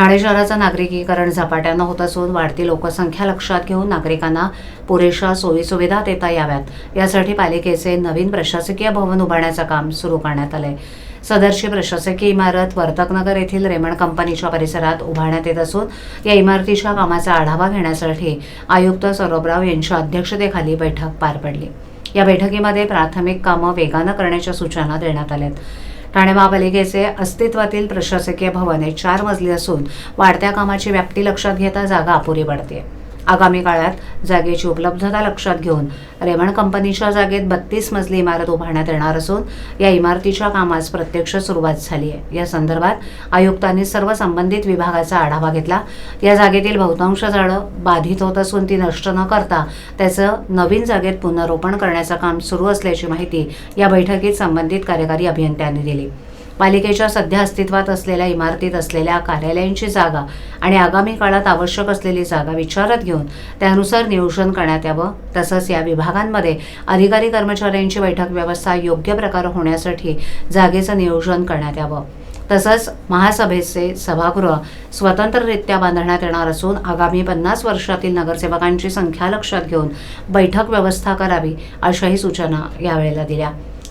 ठाणे शहराचं नागरिकीकरण झपाट्यानं होत असून वाढती लोकसंख्या लक्षात घेऊन नागरिकांना पुरेशा सोयीसुविधा देता याव्यात. यासाठी पालिकेचे नवीन प्रशासकीय भवन उभारण्याचं काम सुरू करण्यात आलंय. सदरची प्रशासकीय इमारत वर्तकनगर येथील रेमंड कंपनीच्या परिसरात उभारण्यात येत असून या इमारतीच्या कामाचा आढावा घेण्यासाठी आयुक्त सौरभराव यांच्या अध्यक्षतेखाली बैठक पार पडली. या बैठकीमध्ये प्राथमिक कामं वेगानं करण्याच्या सूचना देण्यात आल्यात. ठाणे महापालिकेचे अस्तित्वातील प्रशासकीय भवन हे चार मजली असून वाढत्या कामाची व्याप्ती लक्षात घेता जागा अपुरी पडते आगामी काळात जागेची उपलब्धता लक्षात घेऊन रेमंड कंपनीच्या जागेत बत्तीस मजली इमारत उभारण्यात येणार असून या इमारतीच्या कामास प्रत्यक्ष सुरुवात झाली आहे. या संदर्भात आयुक्तांनी सर्व संबंधित विभागाचा आढावा घेतला. या जागेतील बहुतांश झाडं बाधित होत असून ती नष्ट न करता त्याचं नवीन जागेत पुनरोपण करण्याचं काम सुरू असल्याची माहिती या बैठकीत संबंधित कार्यकारी अभियंत्यांनी दिली. पालिकेच्या सध्या अस्तित्वात असलेल्या इमारतीत असलेल्या कार्यालयांची जागा आणि आगामी काळात आवश्यक असलेली जागा विचारात घेऊन त्यानुसार नियोजन करण्यात यावं. तसंच या विभागांमध्ये अधिकारी कर्मचाऱ्यांची बैठक व्यवस्था योग्य प्रकारे होण्यासाठी जागेचं नियोजन करण्यात यावं. तसंच महासभेचे सभागृह स्वतंत्ररित्या बांधण्यात येणार असून आगामी पन्नास वर्षातील नगरसेवकांची संख्या लक्षात घेऊन बैठक व्यवस्था करावी अशाही सूचना यावेळेला दिल्या.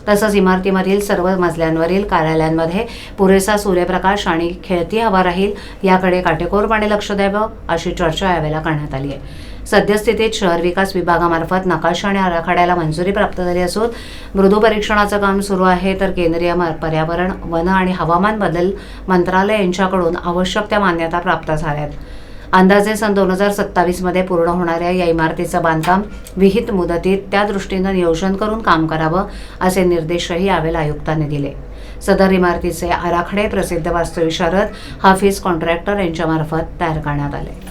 तसंच इमारतीमधील सर्व मजल्यांवरील कार्यालयांमध्ये पुरेसा सूर्यप्रकाश आणि खेळती हवा राहील याकडे काटेकोरपणे लक्ष द्यावं अशी चर्चा यावेळेला करण्यात आली आहे. सद्यस्थितीत शहर विकास विभागामार्फत नकाशा आणि आराखड्याला मंजुरी प्राप्त झाली असून मृदू परीक्षणाचं काम सुरू आहे तर केंद्रीय पर्यावरण वन आणि हवामान बदल मंत्रालय यांच्याकडून आवश्यक त्या मान्यता प्राप्त झाल्यात अंदाजे सन दोन हजार सत्तावीसमध्ये पूर्ण होणाऱ्या या इमारतीचं बांधकाम विहित मुदतीत त्या दृष्टीनं नियोजन करून काम करावं असे निर्देशही यावेळी आयुक्तांनी दिले. सदर इमारतीचे आराखडे प्रसिद्ध वास्तुविशारद हाफिज कॉन्ट्रॅक्टर यांच्यामार्फत तयार करण्यात आले.